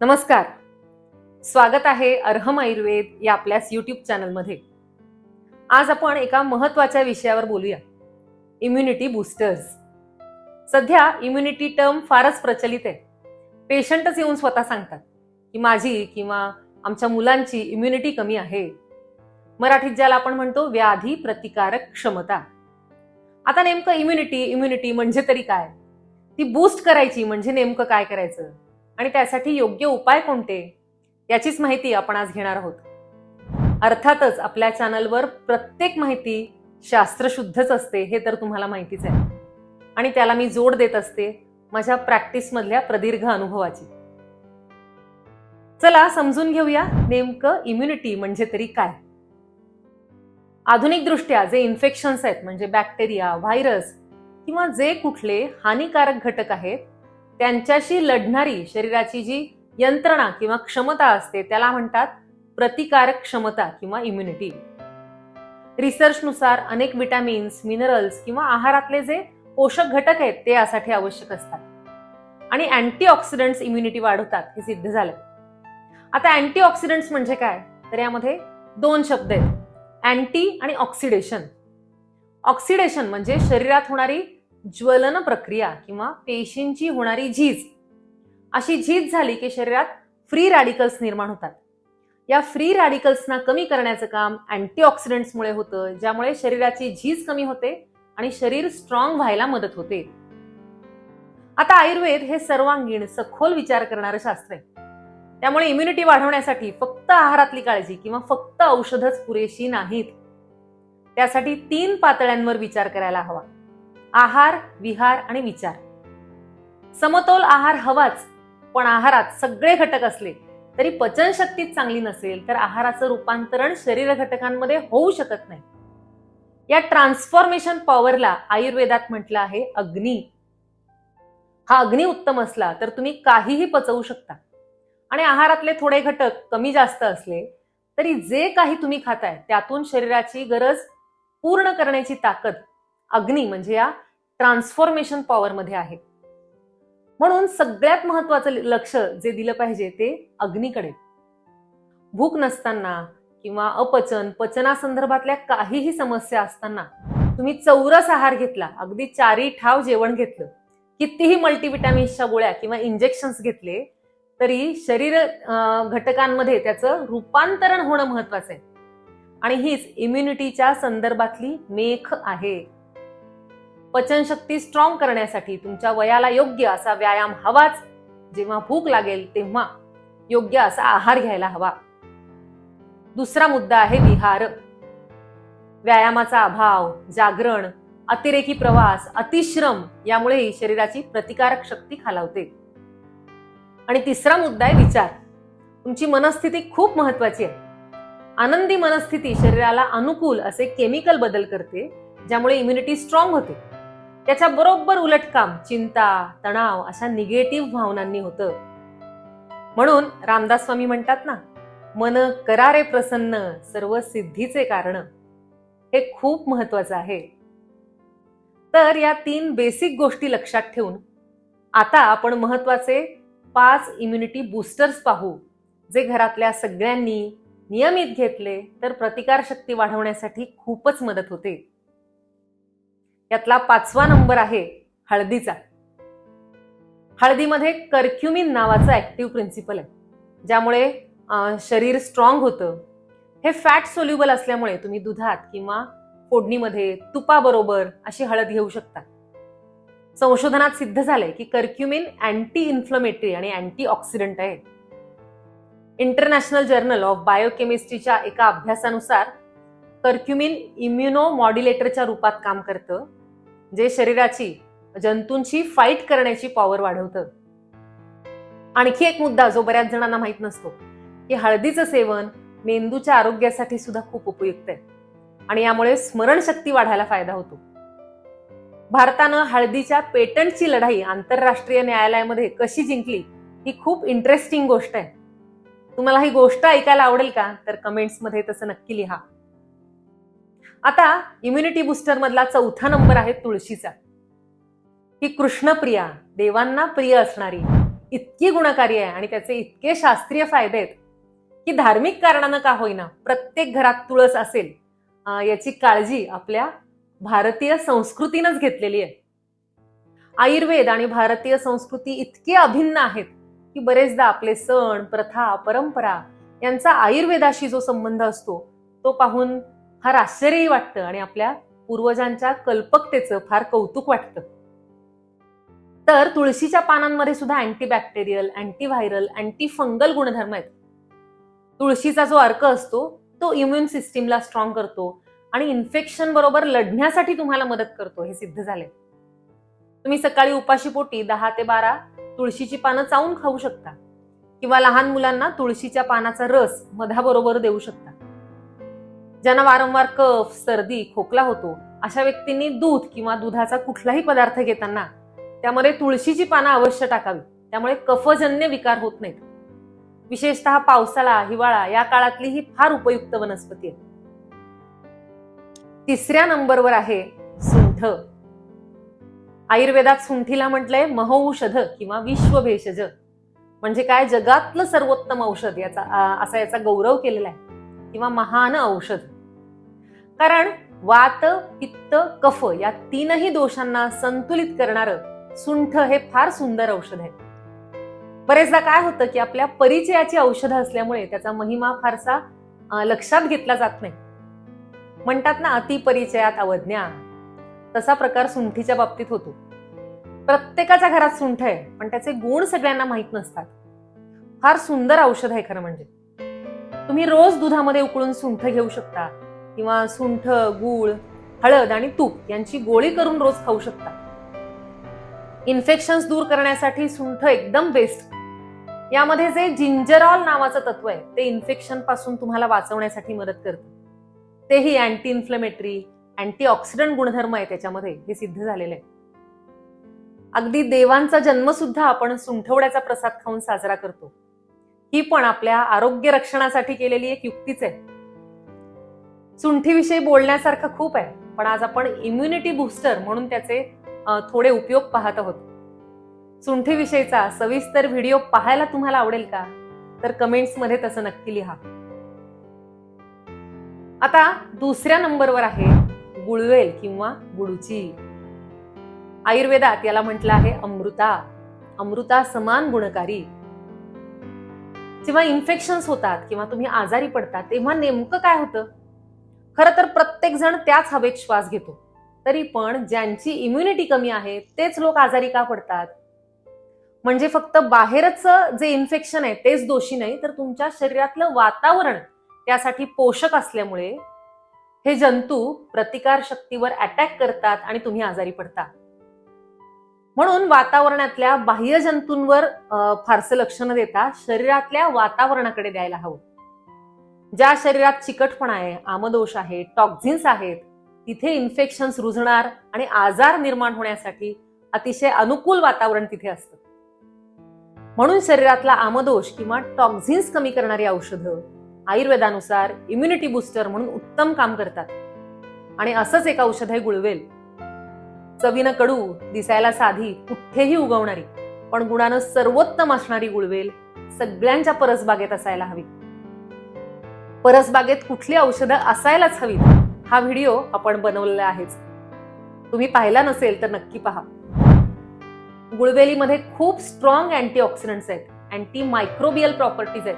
नमस्कार. स्वागत आहे अर्हम आयुर्वेद या आपल्याच यूट्यूब चॅनलमध्ये. आज आपण एका महत्त्वाच्या विषयावर बोलूया. इम्युनिटी बूस्टर्स सध्या इम्युनिटी टर्म फारच प्रचलित आहे. पेशंटच येऊन स्वतः सांगतात की माझी किंवा आमच्या मुलांची इम्युनिटी कमी आहे. मराठीत ज्याला आपण म्हणतो व्याधी प्रतिकारक क्षमता. आता नेमकं इम्युनिटी इम्युनिटी म्हणजे तरी काय? ती बूस्ट करायची म्हणजे नेमकं काय करायचं? आणि त्यासाठी योग्य उपाय कोणते? याचीच माहिती आपण आज घेणार आहोत. अर्थातच आपल्या चॅनलवर प्रत्येक माहिती शास्त्रशुद्धच असते हे तर तुम्हाला माहितीच आहे. आणि त्याला मी जोड देत असते माझ्या प्रॅक्टिसमधल्या प्रदीर्घ अनुभवाची. चला समजून घेऊया नेमकं इम्युनिटी म्हणजे तरी काय? आधुनिक दृष्ट्या जे इन्फेक्शन्स आहेत म्हणजे बॅक्टेरिया व्हायरस किंवा जे कुठले हानिकारक घटक आहेत त्यांच्याशी लढणारी शरीराची जी यंत्रणा किंवा क्षमता असते त्याला म्हणतात प्रतिकारक क्षमता किंवा इम्युनिटी रिसर्चनुसार अनेक विटॅमिन्स मिनरल्स किंवा आहारातले जे पोषक घटक आहेत ते यासाठी आवश्यक असतात. आणि अँटीऑक्सिडंट्स इम्युनिटी वाढवतात हे सिद्ध झालं. आता अँटीऑक्सिडंट्स म्हणजे काय? तर यामध्ये दोन शब्द आहेत. अँटी आणि ऑक्सिडेशन ऑक्सिडेशन म्हणजे शरीरात होणारी ज्वलन प्रक्रिया किंवा पेशींची होणारी झीज. अशी झीज झाली की शरीरात फ्री रॅडिकल्स निर्माण होतात. या फ्री रॅडिकल्सना कमी करण्याचं काम अँटीऑक्सिडंट्समुळे होतं ज्यामुळे शरीराची झीज कमी होते आणि शरीर स्ट्रॉंग व्हायला मदत होते. आता आयुर्वेद हे सर्वांगीण सखोल विचार करणारं शास्त्र आहे. त्यामुळे इम्युनिटी वाढवण्यासाठी फक्त आहारातली काळजी किंवा फक्त औषधच पुरेशी नाहीत. त्यासाठी तीन पातळ्यांवर विचार करायला हवा. आहार विहार आणि विचार. समतोल आहार हवाच पण आहारात सगळे घटक असले तरी पचनशक्तीच चांगली नसेल तर आहाराचं रूपांतरण शरीर घटकांमध्ये होऊ शकत नाही. या ट्रान्सफॉर्मेशन पॉवरला आयुर्वेदात म्हटलं आहे अग्नी. हा अग्नी उत्तम असला तर तुम्ही काहीही पचवू शकता. आणि आहारातले थोडे घटक कमी जास्त असले तरी जे काही तुम्ही खाताय त्यातून शरीराची गरज पूर्ण करण्याची ताकद अग्नी म्हणजे या ट्रान्सफॉर्मेशन पॉवरमध्ये आहे. म्हणून सगळ्यात महत्वाचं लक्ष जे दिलं पाहिजे ते अग्नीकडे. भूक नसताना किंवा अपचन पचनासंदर्भातल्या काहीही समस्या असताना तुम्ही चौरस आहार घेतला अगदी चारी ठाव जेवण घेतलं कितीही मल्टीविटॅमिन्सच्या गोळ्या किंवा इंजेक्शन्स घेतले तरी शरीर घटकांमध्ये त्याचं रूपांतरण होणं महत्वाचं आहे. आणि हीच इम्युनिटीच्या संदर्भातली मेख आहे. पचनशक्ती स्ट्रॉंग करण्यासाठी तुमच्या वयाला योग्य असा व्यायाम हवाच. जेव्हा भूक लागेल तेव्हा योग्य असा आहार घ्यायला हवा. दुसरा मुद्दा आहे विहार. व्यायामाचा अभाव जागरण अतिरेकी प्रवास अतिश्रम यामुळेही शरीराची प्रतिकारक शक्ती खालावते. आणि तिसरा मुद्दा आहे विचार. तुमची मनस्थिती खूप महत्वाची आहे. आनंदी मनस्थिती शरीराला अनुकूल असे केमिकल बदल करते ज्यामुळे इम्युनिटी स्ट्रॉंग होते. त्याच्या बरोबर उलट काम चिंता तणाव अशा निगेटिव्ह भावनांनी होतं. म्हणून रामदास स्वामी म्हणतात ना मन करारे प्रसन्न सर्व सिद्धीचे कारण. हे खूप महत्वाचं आहे. तर या तीन बेसिक गोष्टी लक्षात ठेवून आता आपण महत्त्वाचे पाच इम्युनिटी बूस्टर्स पाहू जे घरातल्या सगळ्यांनी नियमित घेतले तर प्रतिकारशक्ती वाढवण्यासाठी खूपच मदत होते. यातला पाचवा नंबर आहे हळदीचा. हळदीमध्ये कर्क्युमिन नावाचं ऍक्टिव्ह प्रिन्सिपल आहे ज्यामुळे शरीर स्ट्रॉंग होतं. हे फॅट सोल्युबल असल्यामुळे तुम्ही दुधात किंवा फोडणीमध्ये तुपाबरोबर अशी हळद घेऊ शकता. संशोधनात सिद्ध झालंय की कर्क्युमिन अँटी इन्फ्लमेटरी आणि अँटी ऑक्सिडंट आहे इंटरनॅशनल जर्नल ऑफ बायोकेमिस्ट्रीच्या एका अभ्यासानुसार कर्क्युमिन इम्युनो मॉड्युलेटरच्या रूपात काम करतं. जे शरीराची जंतूंची फाईट करण्याची पॉवर वाढवतं. आणखी एक मुद्दा जो बऱ्याच जणांना माहीत नसतो की हळदीचं सेवन मेंदूच्या आरोग्यासाठी सुद्धा खूप उपयुक्त आहे. आणि यामुळे स्मरणशक्ती वाढायला फायदा होतो. भारतानं हळदीच्या पेटंटची लढाई आंतरराष्ट्रीय न्यायालयामध्ये कशी जिंकली ही खूप इंटरेस्टिंग गोष्ट आहे. तुम्हाला ही गोष्ट ऐकायला आवडेल का? तर कमेंट्समध्ये तसं नक्की लिहा. आता इम्युनिटी बुस्टर मधला चौथा नंबर आहे तुळशीचा. ही कृष्णप्रिया देवांना प्रिय असणारी इतकी गुणकारी आहे आणि त्याचे इतके शास्त्रीय फायदे आहेत की धार्मिक कारणानं का होईना प्रत्येक घरात तुळस असेल याची काळजी आपल्या भारतीय संस्कृतीनंच घेतलेली आहे. आयुर्वेद आणि भारतीय संस्कृती इतके अभिन्न आहेत की बरेचदा आपले सण प्रथा परंपरा यांचा आयुर्वेदाशी जो संबंध असतो तो पाहून फार आश्चर्यही वाटतं आणि आपल्या पूर्वजांच्या कल्पकतेचं फार कौतुक वाटतं. तर तुळशीच्या पानांमध्ये सुद्धा अँटीबॅक्टेरियल अँटीव्हायरल अँटी फंगल गुणधर्म आहेत. तुळशीचा जो अर्क असतो तो इम्युन सिस्टीमला स्ट्रॉंग करतो आणि इन्फेक्शन बरोबर लढण्यासाठी तुम्हाला मदत करतो हे सिद्ध झाले तुम्ही सकाळी उपाशीपोटी दहा ते बारा तुळशीची पानं चावून खाऊ शकता किंवा लहान मुलांना तुळशीच्या पानाचा रस मधाबरोबर देऊ शकता. ज्यांना वारंवार कफ सर्दी खोकला होतो अशा व्यक्तींनी दूध किंवा दुधाचा कुठलाही पदार्थ घेताना त्यामध्ये तुळशीची पानं अवश्य टाकावी. त्यामुळे कफजन्य विकार होत नाहीत. विशेषतः पावसाळा हिवाळा या काळातली ही फार उपयुक्त वनस्पती आहे तिसऱ्या नंबरवर आहे सुंठ. आयुर्वेदात सुंठीला म्हटलंय महौषध किंवा विश्वभेषज. म्हणजे काय? जगातलं सर्वोत्तम औषध याचा असा याचा गौरव केलेला आहे. किंवा महान औषध. कारण वात पित्त कफ या तीनही दोषांना संतुलित करणारं सुंठ हे फार सुंदर औषध आहे. बरेचदा काय होतं की आपल्या परिचयाची औषधं असल्यामुळे त्याचा महिमा फारसा लक्षात घेतला जात नाही. म्हणतात ना अतिपरिचयात अवज्ञा तसा प्रकार सुंठीच्या बाबतीत होतो. प्रत्येकाच्या घरात सुंठ आहे पण त्याचे गुण सगळ्यांना माहीत नसतात. फार सुंदर औषध आहे खरं म्हणजे. तुम्ही रोज दुधामध्ये उकळून सुंठ घेऊ शकता. किंवा सुंठ गूळ हळद आणि तूप यांची गोळी करून रोज खाऊ शकता. इन्फेक्शन दूर करण्यासाठी सुंठ एकदम बेस्ट यामध्ये जे जिंजरॉल नावाचं तत्व आहे ते इन्फेक्शनपासून तुम्हाला वाचवण्यासाठी मदत करतं. तेही अँटी इन्फ्लेमेटरी अँटीऑक्सिडंट गुणधर्म आहे त्याच्यामध्ये हे सिद्ध झालेलं आहे. अगदी देवांचा जन्म सुद्धा आपण सुंठवड्याचा प्रसाद खाऊन साजरा करतो. ही पण आपल्या आरोग्य रक्षणासाठी केलेली एक युक्तीच आहे. सुंठीविषयी बोलण्यासारखं खूप आहे पण आज आपण इम्युनिटी बूस्टर म्हणून त्याचे थोडे उपयोग पाहत आहोत. सुंठीविषयीचा सविस्तर व्हिडिओ पाहायला तुम्हाला आवडेल का? तर कमेंट्समध्ये तसं नक्की लिहा. आता दुसऱ्या नंबरवर आहे गुळवेल किंवा गुळूची आयुर्वेदात याला म्हटलं आहे अमृता. अमृता समान गुणकारी. जेव्हा इन्फेक्शन्स होतात किंवा तुम्ही आजारी पडतात तेव्हा नेमकं काय होतं? खरं तर प्रत्येक जण त्याच हवेत श्वास घेतो. तरी पण ज्यांची इम्युनिटी कमी आहे तेच लोक आजारी का पडतात? म्हणजे फक्त बाहेरच जे इन्फेक्शन आहे तेच दोषी नाही तर तुमच्या शरीरातलं वातावरण त्यासाठी पोषक असल्यामुळे हे जंतू प्रतिकार शक्तीवर अटॅक करतात आणि तुम्ही आजारी पडता. म्हणून वातावरणातल्या बाह्य जंतूंवर फारसं लक्ष न देता शरीरातल्या वातावरणाकडे द्यायला हवं. ज्या शरीरात चिकटपणा आहे आमदोष आहे टॉक्झिन्स आहेत तिथे इन्फेक्शन्स रुजणार आणि आजार निर्माण होण्यासाठी अतिशय अनुकूल वातावरण तिथे असतं. म्हणून शरीरातला आमदोष किंवा टॉक्झिन्स कमी करणारी औषधं आयुर्वेदानुसार इम्युनिटी बुस्टर म्हणून उत्तम काम करतात. आणि असंच एक औषध आहे गुळवेल. चवीनं कडू दिसायला साधी कुठेही उगवणारी पण गुणानं सर्वोत्तम असणारी गुळवेल सगळ्यांच्या परसबागेत असायला हवी. परसबागेत कुठली औषधं असायलाच हवीत हा व्हिडिओ आपण बनवलेला आहेच. तुम्ही पाहिला नसेल तर नक्की पहा. गुळवेलीमध्ये खूप स्ट्रॉंग अँटीऑक्सिडंट्स आहेत अँटी मायक्रोबियल प्रॉपर्टीज आहेत.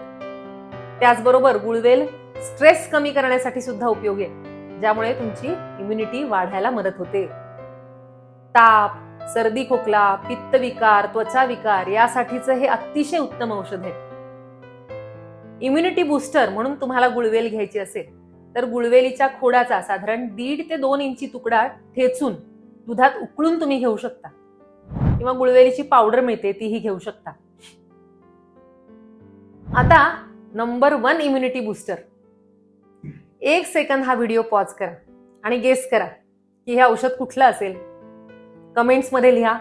त्याचबरोबर गुळवेल स्ट्रेस कमी करण्यासाठी सुद्धा उपयोगी आहे ज्यामुळे तुमची इम्युनिटी वाढायला मदत होते. ताप सर्दी खोकला पित्तविकार त्वचा विकार यासाठीचं हे अतिशय उत्तम औषध आहे. इम्युनिटी बुस्टर म्हणून तुम्हाला गुळवेल घ्यायची असेल तर गुळवेलीच्या खोडाचा साधारण दीड ते दोन इंची तुकडा ठेचून दुधात उकळून तुम्ही घेऊ शकता. किंवा गुळवेलीची पावडर मिळते तीही घेऊ शकता. आता नंबर वन इम्युनिटी बुस्टर एक सेकंद हा व्हिडिओ पॉज करा आणि गेस करा की हे औषध कुठलं असेल? कमेंट्समध्ये लिहा.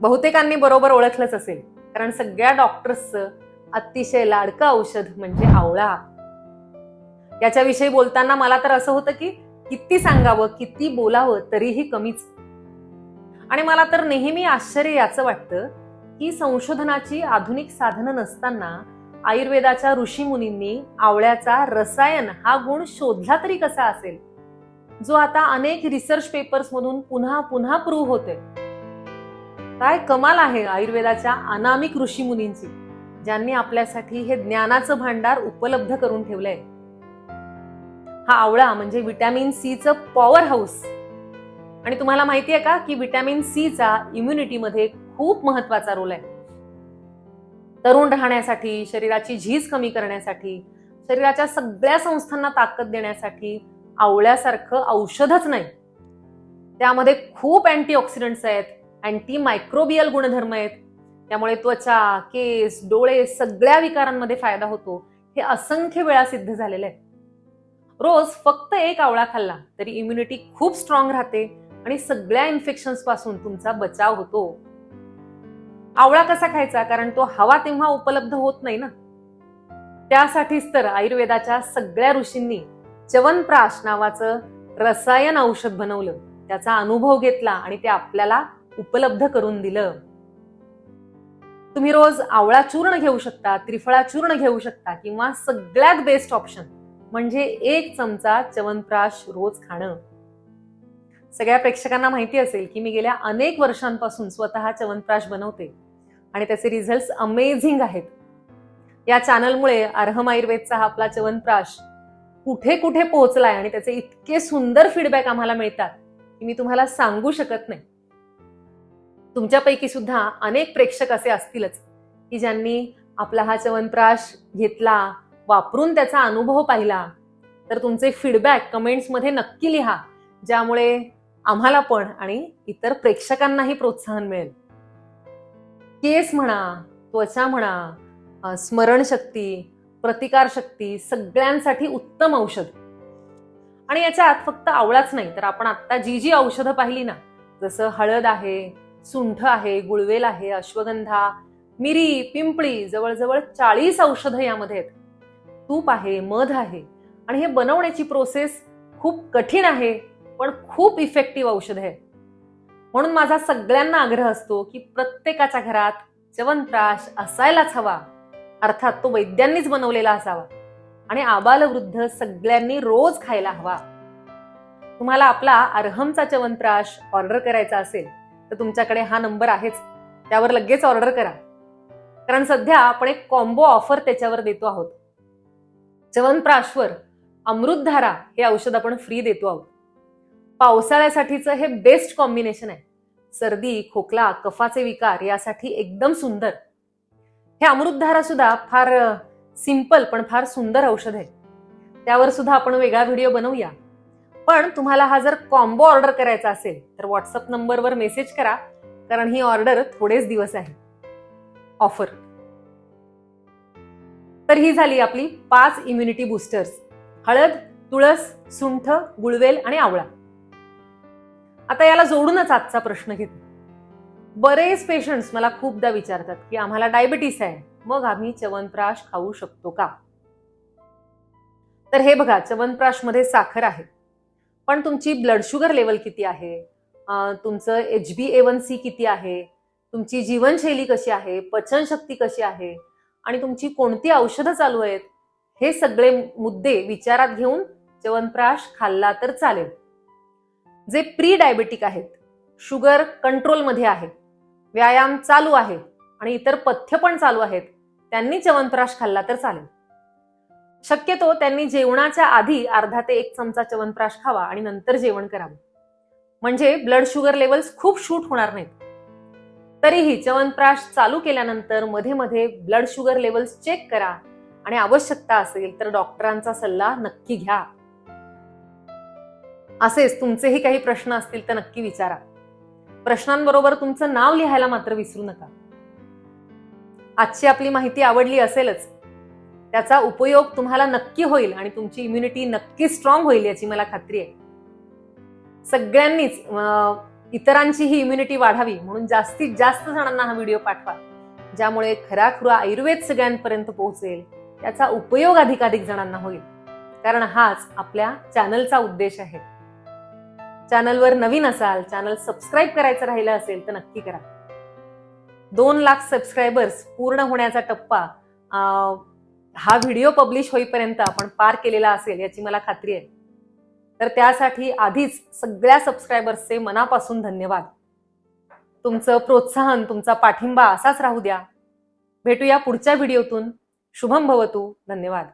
बहुतेकांनी बरोबर ओळखलंच असेल. कारण सगळ्या डॉक्टर्सचं अतिशय लाडकं औषध म्हणजे आवळा. याच्याविषयी बोलताना मला तर असं होतं की किती सांगावं किती बोलावं तरीही कमीच. आणि मला तर नेहमी आश्चर्य याचं वाटतं की संशोधनाची आधुनिक साधनं नसताना आयुर्वेदाच्या ऋषीमुनींनी आवळ्याचा रसायन हा गुण शोधला तरी कसा असेल? जो आता अनेक रिसर्च पेपर्स मधून पुन्हा पुन्हा प्रूव्ह होते काय कमाल आहे आयुर्वेदाच्या अनामिक ऋषी मुनींची ज्यांनी आपल्यासाठी हे ज्ञानाचं भांडार उपलब्ध करून ठेवलंय. हा आवळा म्हणजे विटॅमिन सीचं पॉवर हाऊस आणि तुम्हाला माहिती आहे का की विटॅमिन सीचा इम्युनिटीमध्ये खूप महत्त्वाचा रोल आहे. तरुण राहण्यासाठी शरीराची झीज कमी करण्यासाठी शरीराच्या सगळ्या संस्थांना ताकद देण्यासाठी आवळ्यासारखं औषधच नाही. त्यामध्ये खूप अँटीऑक्सिडंट्स आहेत अँटी मायक्रोबियल गुणधर्म आहेत. त्यामुळे त्वचा केस डोळे सगळ्या विकारांमध्ये फायदा होतो. हे असंख्य वेळा सिद्ध झालेलं आहे. रोज फक्त एक आवळा खाल्ला तरी इम्युनिटी खूप स्ट्रॉंग राहते आणि सगळ्या इन्फेक्शन्सपासून तुमचा बचाव होतो. आवळा कसा खायचा? कारण तो हवा तेव्हा उपलब्ध होत नाही ना. त्यासाठीच तर आयुर्वेदाच्या सगळ्या ऋषींनी च्यवनप्राश नावाचं रसायन औषध बनवलं. त्याचा अनुभव घेतला आणि ते आपल्याला उपलब्ध करून दिलं. तुम्ही रोज आवळा चूर्ण घेऊ शकता त्रिफळा चूर्ण घेऊ शकता किंवा सगळ्यात बेस्ट ऑप्शन म्हणजे एक चमचा च्यवनप्राश रोज खाणं. सगळ्या प्रेक्षकांना माहिती असेल की मी गेल्या अनेक वर्षांपासून स्वतः च्यवनप्राश बनवते आणि त्याचे रिझल्ट अमेझिंग आहेत. या चॅनलमुळे अर्हम आयुर्वेदचा हा आपला च्यवनप्राश कुठे कुठे पोहोचलाय आणि त्याचे इतके सुंदर फीडबॅक आम्हाला मिळतात की मी तुम्हाला सांगू शकत नाही. तुमच्यापैकी सुद्धा अनेक प्रेक्षक असे असतीलच की ज्यांनी आपला हा चवनप्राश घेतला वापरून त्याचा अनुभव पाहिला. तर तुमचे फीडबॅक कमेंट्समध्ये नक्की लिहा ज्यामुळे आम्हाला पण आणि इतर प्रेक्षकांनाही प्रोत्साहन मिळेल. केस म्हणा त्वचा म्हणा स्मरणशक्ती प्रतिकारशक्ती सगळ्यांसाठी उत्तम औषध. आणि याच्यात फक्त आवळाच नाही तर आपण आत्ता जी जी औषधं पाहिली ना जसं हळद आहे सुंठ आहे गुळवेल आहे अश्वगंधा मिरी पिंपळी जवळजवळ चाळीस औषधं यामध्ये आहेत. तूप आहे मध आहे आणि हे बनवण्याची प्रोसेस खूप कठीण आहे पण खूप इफेक्टिव्ह औषध आहे म्हणून माझा सगळ्यांना आग्रह असतो की प्रत्येकाच्या घरात च्यवनप्राश असायलाच हवा. अर्थात तो वैद्यांनीच बनवलेला असावा. आणि आबालवृद्ध सगळ्यांनी रोज खायला हवा. तुम्हाला आपला अरहमचा च्यवनप्राश ऑर्डर करायचा असेल तर तुमच्याकडे हा नंबर आहेच. त्यावर लगेच ऑर्डर करा. कारण सध्या आपण एक कॉम्बो ऑफर त्याच्यावर देतो आहोत. च्यवनप्राशवर अमृतधारा हे औषध आपण फ्री देतो आहोत. पावसाळ्यासाठीचं हे बेस्ट कॉम्बिनेशन आहे. सर्दी खोकला कफाचे विकार यासाठी एकदम सुंदर. हे अमृतधारा सुद्धा फार सिंपल पण फार सुंदर औषध आहे. त्यावर सुद्धा आपण वेगळा व्हिडिओ बनवूया. पण तुम्हाला हा जर कॉम्बो ऑर्डर करायचा असेल तर व्हॉट्सअप नंबरवर मेसेज करा कारण ही ऑर्डर थोडेच दिवस आहे. ऑफर तर ही झाली आपली पाच इम्युनिटी बुस्टर्स हळद तुळस सुंठ गुळवेल आणि आवळा. आता याला जोडूनच आजचा प्रश्न घेतो. बरेच पेशंट्स मला खूपदा विचारतात की आम्हाला डायबिटीस आहे मग आम्ही च्यवनप्राश खाऊ शकतो का? तर हे बघा च्यवनप्राशमध्ये साखर आहे. पण तुमची ब्लड शुगर लेवल किती आहे? तुमचं H B A one C किती आहे? तुमची जीवनशैली कशी आहे? पचनशक्ती कशी आहे? आणि तुमची कोणती औषधं चालू आहेत? हे सगळे मुद्दे विचारात घेऊन च्यवनप्राश खाल्ला तर चालेल. जे प्री डायबेटिक आहेत शुगर कंट्रोलमध्ये आहे. व्यायाम चालू आहे आणि इतर पथ्य पण चालू आहेत. त्यांनी च्यवनप्राश खाल्ला तर चालेल. शक्यतो त्यांनी जेवणाच्या आधी अर्धा ते एक चमचा च्यवनप्राश खावा आणि नंतर जेवण करावं. म्हणजे ब्लड शुगर लेवल्स खूप शूट होणार नाहीत. तरीही च्यवनप्राश चालू केल्यानंतरमध्ये मध्ये ब्लड शुगर लेवल्स चेक करा आणि आवश्यकता असेल तर डॉक्टरांचा सल्ला नक्की घ्या. असेच तुमचेही काही प्रश्न असतील तर नक्की विचारा. प्रश्नांबरोबर तुमचं नाव लिहायला मात्र विसरू नका. आजची आपली माहिती आवडली असेलच त्याचा उपयोग तुम्हाला नक्की होईल आणि तुमची इम्युनिटी नक्की स्ट्रॉंग होईल याची मला खात्री आहे. सगळ्यांनीच इतरांची ही इम्युनिटी वाढावी म्हणून जास्तीत जास्त जणांना हा व्हिडिओ पाठवा ज्यामुळे खराखुरा आयुर्वेद सगळ्यांपर्यंत पोहोचेल त्याचा उपयोग अधिकाधिक जणांना होईल. कारण हाच आपल्या चॅनलचा उद्देश आहे. चॅनलवर नवीन असाल चॅनल सबस्क्राईब करायचं राहिलं असेल तर नक्की करा. दोन लाख सबस्क्रायबर्स पूर्ण होण्याचा टप्पा हा व्हिडिओ पब्लिश होईपर्यंत आपण पार केलेला असेल याची मला खात्री आहे. तर त्यासाठी आधीच सगळ्या सबस्क्रायबर्सचे मनापासून धन्यवाद. तुमचं प्रोत्साहन तुमचा पाठिंबा असाच राहू द्या. भेटूया पुढच्या व्हिडिओतून. शुभम भवतू. धन्यवाद.